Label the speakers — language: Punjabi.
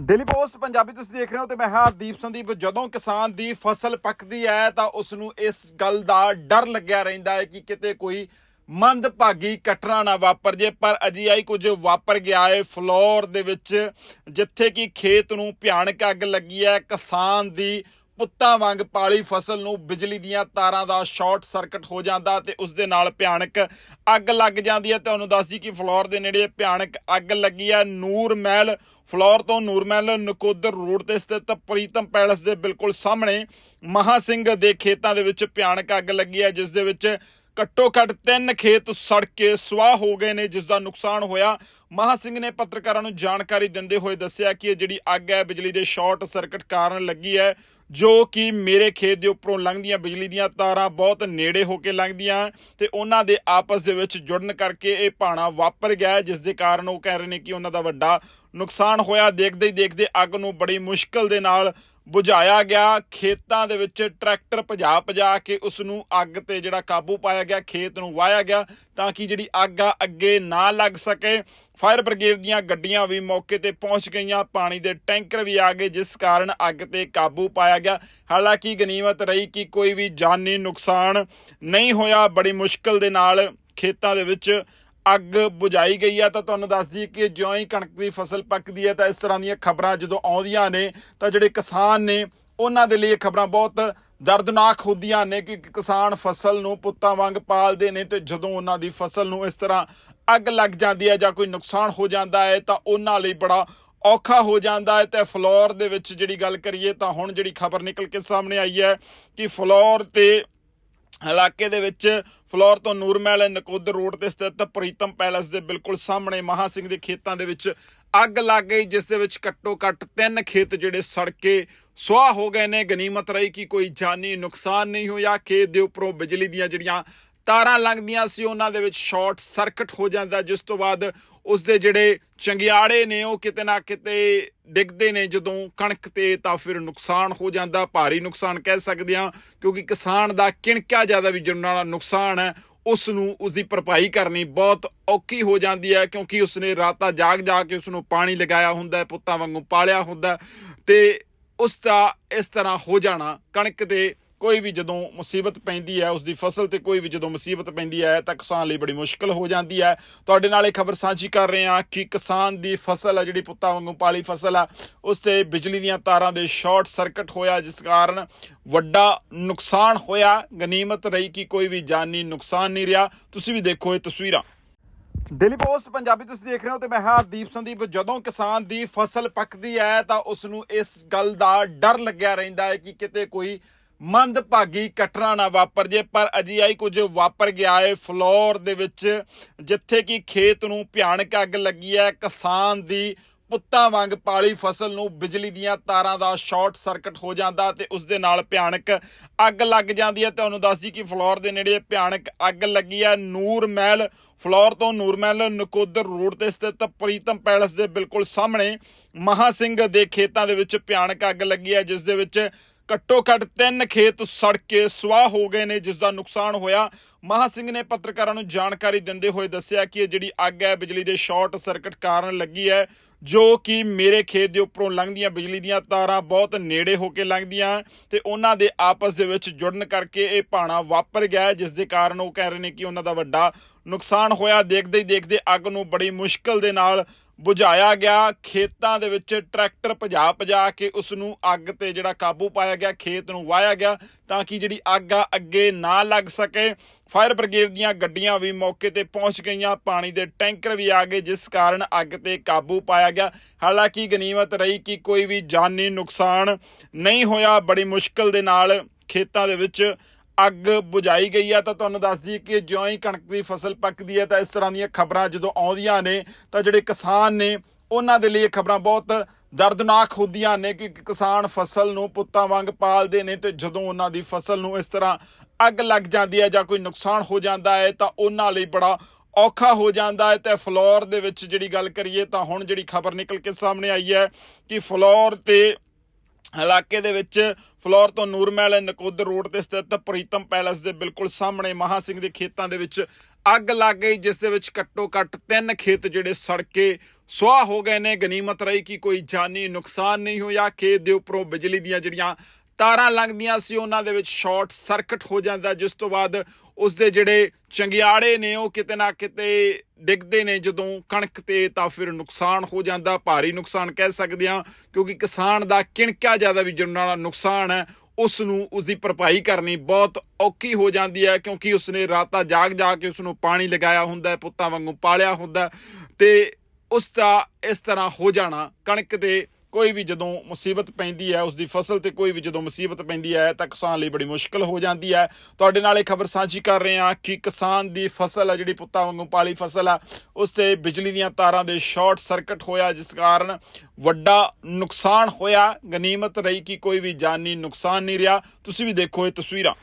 Speaker 1: ਡੇਲੀ ਪੋਸਟ, ਪੰਜਾਬੀ ਤੁਸੀਂ ਦੇਖ ਰਹੇ ਹੋ ਤੇ ਮੈਂ ਹਾਂ ਦੀਪ ਸੰਦੀਪ। ਜਦੋਂ ਕਿਸਾਨ ਦੀ ਫਸਲ ਪੱਕਦੀ ਹੈ ਤਾਂ ਉਸ ਨੂੰ ਇਸ ਗੱਲ ਦਾ ਡਰ ਲੱਗਿਆ ਰਹਿੰਦਾ ਹੈ ਕਿ ਕਿਤੇ ਕੋਈ ਮੰਦਭਾਗੀ ਘਟਨਾ ਨਾ ਵਾਪਰ ਜੇ, ਪਰ ਅਜਿਹਾ ਕੁਝ ਵਾਪਰ ਗਿਆ ਹੈ। ਫਲੋਰ ਦੇ ਵਿੱਚ ਜਿੱਥੇ ਕਿ ਖੇਤ ਨੂੰ ਭਿਆਨਕ ਅੱਗ ਲੱਗੀ ਹੈ, ਕਿਸਾਨ ਦੀ ਪੁੱਤਾਂ ਵਾਂਗ ਪਾਲੀ ਫਸਲ ਨੂੰ ਬਿਜਲੀ ਦੀਆਂ ਤਾਰਾਂ ਦਾ ਸ਼ਾਰਟ ਸਰਕਟ ਹੋ ਜਾਂਦਾ ਤੇ ਉਸ ਦੇ ਨਾਲ ਭਿਆਨਕ ਅੱਗ ਲੱਗ ਜਾਂਦੀ ਹੈ। ਤੁਹਾਨੂੰ ਦੱਸ ਜੀ ਕਿ ਫਲੋਰ ਦੇ ਨੇੜੇ ਭਿਆਨਕ ਅੱਗ ਲੱਗੀ ਹੈ। ਨੂਰ ਮਹਿਲ, ਫਲੋਰ ਤੋਂ ਨੂਰ ਮਹਿਲ ਨਕੋਦਰ ਰੋਡ ਤੇ ਸਥਿਤ ਪ੍ਰੀਤਮ ਪੈਲਸ ਦੇ ਬਿਲਕੁਲ ਸਾਹਮਣੇ ਮਹਾ ਸਿੰਘ ਦੇ ਖੇਤਾਂ ਦੇ ਵਿੱਚ ਭਿਆਨਕ ਅੱਗ ਲੱਗੀ ਹੈ, ਜਿਸ ਦੇ ਵਿੱਚ ਘੱਟੋ ਘੱਟ ਤਿੰਨ ਖੇਤ ਸੜ ਕੇ ਸੁਆਹ ਹੋ ਗਏ ਨੇ ਜਿਸ ਦਾ ਨੁਕਸਾਨ ਹੋਇਆ। ਮਹਾ ਸਿੰਘ ਨੇ ਪੱਤਰਕਾਰਾਂ ਨੂੰ ਜਾਣਕਾਰੀ ਦਿੰਦੇ ਹੋਏ ਦੱਸਿਆ ਕਿ ਇਹ ਜਿਹੜੀ ਅੱਗ ਹੈ, ਬਿਜਲੀ ਦੇ ਸ਼ਾਰਟ ਸਰਕਟ ਕਾਰਨ ਲੱਗੀ ਹੈ, ਜੋ ਕਿ ਮੇਰੇ ਖੇਤ ਦੇ ਉੱਪਰੋਂ ਲੰਘਦੀਆਂ ਬਿਜਲੀ ਦੀਆਂ ਤਾਰਾਂ ਬਹੁਤ ਨੇੜੇ ਹੋ ਕੇ ਲੰਘਦੀਆਂ ਤੇ ਉਹਨਾਂ ਦੇ ਆਪਸ ਦੇ ਵਿੱਚ ਜੁੜਨ ਕਰਕੇ ਇਹ ਭਾਣਾ ਵਾਪਰ ਗਿਆ ਜਿਸ ਦੇ ਕਾਰਨ ਉਹ ਕਹਿ ਰਹੇ ਨੇ ਕਿ ਉਹਨਾਂ ਦਾ ਵੱਡਾ ਨੁਕਸਾਨ ਹੋਇਆ। ਦੇਖਦੇ ਹੀ ਦੇਖਦੇ ਅੱਗ ਨੂੰ ਬੜੀ ਮੁਸ਼ਕਲ ਦੇ ਨਾਲ ਬੁਝਾਇਆ ਗਿਆ, ਖੇਤਾਂ ਦੇ ਵਿੱਚ ਟਰੈਕਟਰ ਭਜਾ ਭਜਾ ਕੇ ਉਸ ਨੂੰ ਅੱਗ ਤੇ ਜਿਹੜਾ ਕਾਬੂ ਪਾਇਆ ਗਿਆ, ਖੇਤ ਨੂੰ ਵਾਇਆ ਗਿਆ ਤਾਂ ਕਿ ਜਿਹੜੀ ਅੱਗ ਆ, ਅੱਗੇ ਨਾ ਲੱਗ ਸਕੇ। ਫਾਇਰ ਬ੍ਰਿਗੇਡ ਦੀਆਂ ਗੱਡੀਆਂ ਵੀ ਮੌਕੇ ਤੇ ਪਹੁੰਚ ਗਈਆਂ, ਪਾਣੀ ਦੇ ਟੈਂਕਰ ਵੀ ਆ ਗਏ, ਜਿਸ ਕਾਰਨ ਅੱਗ ਤੇ ਕਾਬੂ ਪਾਇਆ ਗਿਆ। ਹਾਲਾਂਕਿ ਗਨੀਮਤ ਰਹੀ ਕਿ ਕੋਈ ਵੀ ਜਾਨੀ ਨੁਕਸਾਨ ਨਹੀਂ ਹੋਇਆ, ਬੜੀ ਮੁਸ਼ਕਲ ਦੇ ਨਾਲ ਖੇਤਾਂ ਦੇ ਵਿੱਚ ਅੱਗ ਬੁਝਾਈ ਗਈ ਹੈ ਤਾਂ ਤੁਹਾਨੂੰ ਦੱਸ ਦਈਏ ਕਿ ਜਿਉਂ ਹੀ ਕਣਕ ਦੀ ਫਸਲ ਪੱਕਦੀ ਹੈ ਤਾਂ ਇਸ ਤਰ੍ਹਾਂ ਦੀਆਂ ਖਬਰਾਂ ਜਦੋਂ ਆਉਂਦੀਆਂ ਨੇ, ਤਾਂ ਜਿਹੜੇ ਕਿਸਾਨ ਨੇ, ਉਹਨਾਂ ਦੇ ਲਈ ਇਹ ਖਬਰਾਂ ਬਹੁਤ ਦਰਦਨਾਕ ਹੁੰਦੀਆਂ ਨੇ ਕਿ ਕਿਸਾਨ ਫਸਲ ਨੂੰ ਪੁੱਤਾਂ ਵਾਂਗ ਪਾਲਦੇ ਨੇ, ਤੇ ਜਦੋਂ ਉਹਨਾਂ ਦੀ ਫਸਲ ਨੂੰ ਇਸ ਤਰ੍ਹਾਂ ਅੱਗ ਲੱਗ ਜਾਂਦੀ ਹੈ ਜਾਂ ਕੋਈ ਨੁਕਸਾਨ ਹੋ ਜਾਂਦਾ ਹੈ, ਤਾਂ ਉਹਨਾਂ ਲਈ ਬੜਾ ਔਖਾ ਹੋ ਜਾਂਦਾ ਹੈ। ਤੇ ਫਲੋਰ ਦੇ ਵਿੱਚ ਜਿਹੜੀ ਗੱਲ ਕਰੀਏ, ਤਾਂ ਹੁਣ ਜਿਹੜੀ ਖਬਰ ਨਿਕਲ ਕੇ ਸਾਹਮਣੇ ਆਈ ਹੈ ਕਿ ਫਲੋਰ ਤੇ ਇਲਾਕੇ ਦੇ ਵਿੱਚ ਫਲੋਰ ਤੋਂ ਨੂਰਮਹਿਲ ਨਕੋਦਰ ਰੋਡ ਤੇ ਸਥਿਤ ਪ੍ਰੀਤਮ ਪੈਲਸ ਦੇ ਬਿਲਕੁਲ ਸਾਹਮਣੇ ਮਹਾ ਸਿੰਘ ਦੇ ਖੇਤਾਂ ਦੇ ਵਿੱਚ ਅੱਗ ਲੱਗ ਗਈ, ਜਿਸ ਦੇ ਵਿੱਚ ਘੱਟੋ ਘੱਟ ਤਿੰਨ ਖੇਤ ਜਿਹੜੇ ਸੜ ਕੇ ਸੁਆਹ ਹੋ ਗਏ ਨੇ। ਗਨੀਮਤ ਰਹੀ ਕਿ ਕੋਈ ਜਾਨੀ ਨੁਕਸਾਨ ਨਹੀਂ ਹੋਇਆ। ਖੇਤ ਦੇ ਉੱਪਰੋਂ ਬਿਜਲੀ ਦੀਆਂ ਜਿਹੜੀਆਂ ਤਾਰਾਂ ਲੰਘਦੀਆਂ ਸੀ, ਉਹਨਾਂ ਦੇ ਵਿੱਚ ਸ਼ਾਰਟ ਸਰਕਟ ਹੋ ਜਾਂਦਾ। ਜਿਸ ਤੋਂ ਬਾਅਦ ਉਸ ਦੇ ਜਿਹੜੇ ਚੰਗਿਆੜੇ ਨੇ, ਉਹ ਕਿਤੇ ਨਾ ਕਿਤੇ ਡਿੱਗਦੇ ਨੇ। ਜਦੋਂ ਕਣਕ ਤੇ ਤਾਂ ਫਿਰ ਨੁਕਸਾਨ ਹੋ ਜਾਂਦਾ, ਭਾਰੀ ਨੁਕਸਾਨ ਕਹਿ ਸਕਦੇ ਹਾਂ, ਕਿਉਂਕਿ ਕਿਸਾਨ ਦਾ ਕਿਣਕਾ ਜ਼ਿਆਦਾ ਵੀ ਜਿਹੜਾ ਨੁਕਸਾਨ ਹੈ ਉਸ ਨੂੰ ਉਸ ਦੀ ਭਰਪਾਈ ਕਰਨੀ ਬਹੁਤ ਔਖੀ ਹੋ ਜਾਂਦੀ ਹੈ, ਕਿਉਂਕਿ ਉਸਨੇ ਰਾਤਾਂ ਜਾਗ ਜਾ ਕੇ ਉਸ ਨੂੰ ਪਾਣੀ ਲਗਾਇਆ ਹੁੰਦਾ ਹੈ, ਪੁੱਤਾਂ ਵਾਂਗੂ ਪਾਲਿਆ ਹੁੰਦਾ ਹੈ ਤੇ ਉਸ ਦਾ ਇਸ ਤਰ੍ਹਾਂ ਹੋ ਜਾਣਾ, ਕਣਕ ਤੇ ਕੋਈ ਵੀ ਜਦੋਂ ਮੁਸੀਬਤ ਪੈਂਦੀ ਹੈ ਉਸ ਦੀ ਫਸਲ ਤੇ ਕੋਈ ਵੀ ਜਦੋਂ ਮੁਸੀਬਤ ਪੈਂਦੀ ਹੈ, ਤਾਂ ਕਿਸਾਨ ਲਈ ਬੜੀ ਮੁਸ਼ਕਲ ਹੋ ਜਾਂਦੀ ਹੈ। ਤੁਹਾਡੇ ਨਾਲ ਇਹ ਖਬਰ ਸਾਂਝੀ ਕਰ ਰਹੇ ਹਾਂ ਕਿ ਕਿਸਾਨ ਦੀ ਫਸਲ ਹੈ, ਜਿਹੜੀ ਪੁੱਤਾਂ ਵਾਂਗੂ ਪਾਲੀ ਫਸਲ ਆ ਉਸ ਤੇ ਬਿਜਲੀ ਦੀਆਂ ਤਾਰਾਂ ਦੇ ਸ਼ਾਰਟ ਸਰਕਟ ਹੋਇਆ, ਜਿਸ ਕਾਰਨ ਵੱਡਾ ਨੁਕਸਾਨ ਹੋਇਆ। ਗਨੀਮਤ ਰਹੀ ਕਿ ਕੋਈ ਵੀ ਜਾਨੀ ਨੁਕਸਾਨ ਨਹੀਂ ਰਿਹਾ। ਤੁਸੀਂ ਵੀ ਦੇਖੋ ਇਹ ਤਸਵੀਰਾਂ। ਡੇਲੀ ਪੋਸਟ, ਪੰਜਾਬੀ ਤੁਸੀਂ ਦੇਖ ਰਹੇ ਹੋ ਤੇ ਮੈਂ ਹਾਂ ਦੀਪ ਸੰਦੀਪ। ਜਦੋਂ ਕਿਸਾਨ ਦੀ ਫਸਲ ਪੱਕਦੀ ਹੈ, ਤਾਂ ਉਸ ਨੂੰ ਇਸ ਗੱਲ ਦਾ ਡਰ ਲੱਗਿਆ ਰਹਿੰਦਾ ਹੈ ਕਿ ਕਿਤੇ ਕੋਈ ਮੰਦਭਾਗੀ ਘਟਨਾ ਨਾ ਵਾਪਰ ਜੇ, ਪਰ ਅਜਿਹਾ ਹੀ ਕੁਝ ਵਾਪਰ ਗਿਆ ਹੈ ਫਲੋਰ ਦੇ ਵਿੱਚ, ਜਿੱਥੇ ਕਿ ਖੇਤ ਨੂੰ ਭਿਆਨਕ ਅੱਗ ਲੱਗੀ ਹੈ। ਕਿਸਾਨ ਦੀ ਪੁੱਤਾਂ ਵਾਂਗ ਪਾਲੀ ਫਸਲ ਨੂੰ ਬਿਜਲੀ ਦੀਆਂ ਤਾਰਾਂ ਦਾ ਸ਼ਾਰਟ ਸਰਕਟ ਹੋ ਜਾਂਦਾ ਤੇ ਉਸ ਦੇ ਨਾਲ ਭਿਆਨਕ ਅੱਗ ਲੱਗ ਜਾਂਦੀ ਹੈ। ਤੁਹਾਨੂੰ ਦੱਸ ਜੀ ਕਿ ਫਲੋਰ ਦੇ ਨੇੜੇ ਭਿਆਨਕ ਅੱਗ ਲੱਗੀ ਹੈ। ਨੂਰ ਮਹਿਲ, ਫਲੋਰ ਤੋਂ ਨੂਰ ਮਹਿਲ ਨਕੋਦਰ ਰੋਡ ਤੇ ਸਥਿਤ ਪ੍ਰੀਤਮ ਪੈਲਸ ਦੇ ਬਿਲਕੁਲ ਸਾਹਮਣੇ ਮਹਾ ਸਿੰਘ ਦੇ ਖੇਤਾਂ ਦੇ ਵਿੱਚ ਭਿਆਨਕ ਅੱਗ ਲੱਗੀ ਹੈ, ਜਿਸ ਦੇ ਵਿੱਚ ਘੱਟੋ ਘੱਟ ਤਿੰਨ ਖੇਤ ਸੜ ਕੇ ਸੁਆਹ ਹੋ ਗਏ ਨੇ ਜਿਸ ਦਾ ਨੁਕਸਾਨ ਹੋਇਆ। ਮਹਾ ਸਿੰਘ ਨੇ ਪੱਤਰਕਾਰਾਂ ਨੂੰ ਜਾਣਕਾਰੀ ਦਿੰਦੇ ਹੋਏ ਦੱਸਿਆ ਕਿ ਇਹ ਜਿਹੜੀ ਅੱਗ ਹੈ ਬਿਜਲੀ ਦੇ ਸ਼ਾਰਟ ਸਰਕਟ ਕਾਰਨ ਲੱਗੀ ਹੈ ਜੋ ਕਿ ਮੇਰੇ ਖੇਤ ਦੇ ਉੱਪਰੋਂ ਲੰਘਦੀਆਂ ਬਿਜਲੀ ਦੀਆਂ ਤਾਰਾਂ ਬਹੁਤ ਨੇੜੇ ਹੋ ਕੇ ਲੰਘਦੀਆਂ ਤੇ ਉਹਨਾਂ ਦੇ ਆਪਸ ਦੇ ਵਿੱਚ ਜੁੜਨ ਕਰਕੇ ਇਹ ਭਾਣਾ ਵਾਪਰ ਗਿਆ ਹੈ, ਜਿਸ ਦੇ ਕਾਰਨ ਉਹ ਕਹਿ ਰਹੇ ਨੇ ਕਿ ਉਹਨਾਂ ਦਾ ਵੱਡਾ ਨੁਕਸਾਨ ਹੋਇਆ। ਦੇਖਦੇ ਹੀ ਦੇਖਦੇ ਅੱਗ ਨੂੰ ਬੜੀ ਮੁਸ਼ਕਲ ਦੇ ਨਾਲ ਬੁਝਾਇਆ ਗਿਆ। ਖੇਤਾਂ ਦੇ ਵਿੱਚ ਟਰੈਕਟਰ ਭਜਾ ਭਜਾ ਕੇ ਉਸ ਨੂੰ ਅੱਗ ਤੇ ਜਿਹੜਾ ਕਾਬੂ ਪਾਇਆ ਗਿਆ, ਖੇਤ ਨੂੰ ਵਾਇਆ ਗਿਆ ਤਾਂ ਕਿ ਜਿਹੜੀ ਅੱਗ ਆ, ਅੱਗੇ ਨਾ ਲੱਗ ਸਕੇ। ਫਾਇਰ ਬ੍ਰਿਗੇਡ ਦੀਆਂ ਗੱਡੀਆਂ ਵੀ ਮੌਕੇ ਤੇ ਪਹੁੰਚ ਗਈਆਂ। ਪਾਣੀ ਦੇ ਟੈਂਕਰ ਵੀ ਆ ਗਏ, ਜਿਸ ਕਾਰਨ ਅੱਗ ਤੇ ਕਾਬੂ ਪਾਇਆ ਗਿਆ। ਹਾਲਾਂਕਿ ਗਨੀਮਤ ਰਹੀ ਕਿ ਕੋਈ ਵੀ ਜਾਨੀ ਨੁਕਸਾਨ ਨਹੀਂ ਹੋਇਆ। ਬੜੀ ਮੁਸ਼ਕਲ ਦੇ ਨਾਲ ਖੇਤਾਂ ਦੇ ਵਿੱਚ ਅੱਗ ਬੁਝਾਈ ਗਈ ਆ, ਤਾਂ ਤੁਹਾਨੂੰ ਦੱਸ ਦਈਏ ਕਿ ਜਿਉਂ ਹੀ ਕਣਕ ਦੀ ਫਸਲ ਪੱਕਦੀ ਹੈ ਤਾਂ ਇਸ ਤਰ੍ਹਾਂ ਦੀਆਂ ਖਬਰਾਂ ਜਦੋਂ ਆਉਂਦੀਆਂ ਨੇ, ਤਾਂ ਜਿਹੜੇ ਕਿਸਾਨ ਨੇ, ਉਹਨਾਂ ਦੇ ਲਈ ਇਹ ਖਬਰਾਂ ਬਹੁਤ ਦਰਦਨਾਕ ਹੁੰਦੀਆਂ ਨੇ ਕਿ ਕਿਸਾਨ ਫਸਲ ਨੂੰ ਪੁੱਤਾਂ ਵਾਂਗ ਪਾਲਦੇ ਨੇ, ਤੇ ਜਦੋਂ ਉਹਨਾਂ ਦੀ ਫਸਲ ਨੂੰ ਇਸ ਤਰ੍ਹਾਂ ਅੱਗ ਲੱਗ ਜਾਂਦੀ ਹੈ ਜਾਂ ਕੋਈ ਨੁਕਸਾਨ ਹੋ ਜਾਂਦਾ ਹੈ, ਤਾਂ ਉਹਨਾਂ ਲਈ ਬੜਾ ਔਖਾ ਹੋ ਜਾਂਦਾ ਹੈ। ਤੇ ਫਲੋਰ ਦੇ ਵਿੱਚ ਜਿਹੜੀ ਗੱਲ ਕਰੀਏ, ਤਾਂ ਹੁਣ ਜਿਹੜੀ ਖਬਰ ਨਿਕਲ ਕੇ ਸਾਹਮਣੇ ਆਈ ਹੈ ਕਿ ਫਲੋਰ ਤੇ ਇਲਾਕੇ ਦੇ ਵਿੱਚ ਫਲੋਰ ਤੋਂ ਨੂਰਮਹਿਲ ਨਕੋਦਰ ਰੋਡ ਤੇ ਸਥਿਤ ਪ੍ਰੀਤਮ ਪੈਲਸ ਦੇ ਬਿਲਕੁਲ ਸਾਹਮਣੇ ਮਹਾ ਸਿੰਘ ਦੇ ਖੇਤਾਂ ਦੇ ਵਿੱਚ ਅੱਗ ਲੱਗ ਗਈ, ਜਿਸ ਦੇ ਵਿੱਚ ਘੱਟੋ ਘੱਟ ਤਿੰਨ ਖੇਤ ਜਿਹੜੇ ਸੜ ਕੇ ਸੁਆਹ ਹੋ ਗਏ ਨੇ। ਗਨੀਮਤ ਰਹੀ ਕਿ ਕੋਈ ਜਾਨੀ ਨੁਕਸਾਨ ਨਹੀਂ ਹੋਇਆ। ਖੇਤ ਦੇ ਉੱਪਰੋਂ ਬਿਜਲੀ ਦੀਆਂ ਜਿਹੜੀਆਂ ਤਾਰਾਂ ਲੰਘਦੀਆਂ ਸੀ, ਉਹਨਾਂ ਦੇ ਵਿੱਚ ਸ਼ਾਰਟ ਸਰਕਟ ਹੋ ਜਾਂਦਾ, ਜਿਸ ਤੋਂ ਬਾਅਦ ਉਸ ਦੇ ਜਿਹੜੇ ਚੰਗਿਆੜੇ ਨੇ, ਉਹ ਕਿਤੇ ਨਾ ਕਿਤੇ ਡਿੱਗਦੇ ਨੇ, ਜਦੋਂ ਕਣਕ ਤੇ ਤਾਂ ਫਿਰ ਨੁਕਸਾਨ ਹੋ ਜਾਂਦਾ, ਭਾਰੀ ਨੁਕਸਾਨ ਕਹਿ ਸਕਦੇ ਹਾਂ, ਕਿਉਂਕਿ ਕਿਸਾਨ ਦਾ ਕਿਣਕਾ ਜ਼ਿਆਦਾ ਵੀ ਜਿਹੜਾ ਨੁਕਸਾਨ ਹੈ ਉਸ ਨੂੰ ਉਸ ਦੀ ਭਰਪਾਈ ਕਰਨੀ ਬਹੁਤ ਔਖੀ ਹੋ ਜਾਂਦੀ ਹੈ, ਕਿਉਂਕਿ ਉਸਨੇ ਰਾਤਾਂ ਜਾਗ ਜਾ ਕੇ ਉਸ ਨੂੰ ਪਾਣੀ ਲਗਾਇਆ ਹੁੰਦਾ ਪੁੱਤਾਂ ਵਾਂਗੂ ਪਾਲਿਆ ਹੁੰਦਾ ਹੈ, ਤੇ ਉਸ ਦਾ ਇਸ ਤਰ੍ਹਾਂ ਹੋ ਜਾਣਾ, ਕਣਕ ਤੇ ਕੋਈ ਵੀ ਜਦੋਂ ਮੁਸੀਬਤ ਪੈਂਦੀ ਹੈ ਉਸ ਦੀ ਫਸਲ ਤੇ ਕੋਈ ਵੀ ਜਦੋਂ ਮੁਸੀਬਤ ਪੈਂਦੀ ਹੈ, ਤਾਂ ਕਿਸਾਨ ਲਈ ਬੜੀ ਮੁਸ਼ਕਲ ਹੋ ਜਾਂਦੀ ਹੈ। ਤੁਹਾਡੇ ਨਾਲ ਇਹ ਖਬਰ ਸਾਂਝੀ ਕਰ ਰਹੇ ਹਾਂ ਕਿ ਕਿਸਾਨ ਦੀ ਫਸਲ ਹੈ, ਜਿਹੜੀ ਪੁੱਤਾਂ ਵਾਂਗੂ ਪਾਲੀ ਫਸਲ ਆ, ਉਸ ਤੇ ਬਿਜਲੀ ਦੀਆਂ ਤਾਰਾਂ ਦੇ ਸ਼ਾਰਟ ਸਰਕਟ ਹੋਇਆ, ਜਿਸ ਕਾਰਨ ਵੱਡਾ ਨੁਕਸਾਨ ਹੋਇਆ। ਗਨੀਮਤ ਰਹੀ ਕਿ ਕੋਈ ਵੀ ਜਾਨੀ ਨੁਕਸਾਨ ਨਹੀਂ ਰਿਹਾ। ਤੁਸੀਂ ਵੀ ਦੇਖੋ ਇਹ ਤਸਵੀਰਾਂ।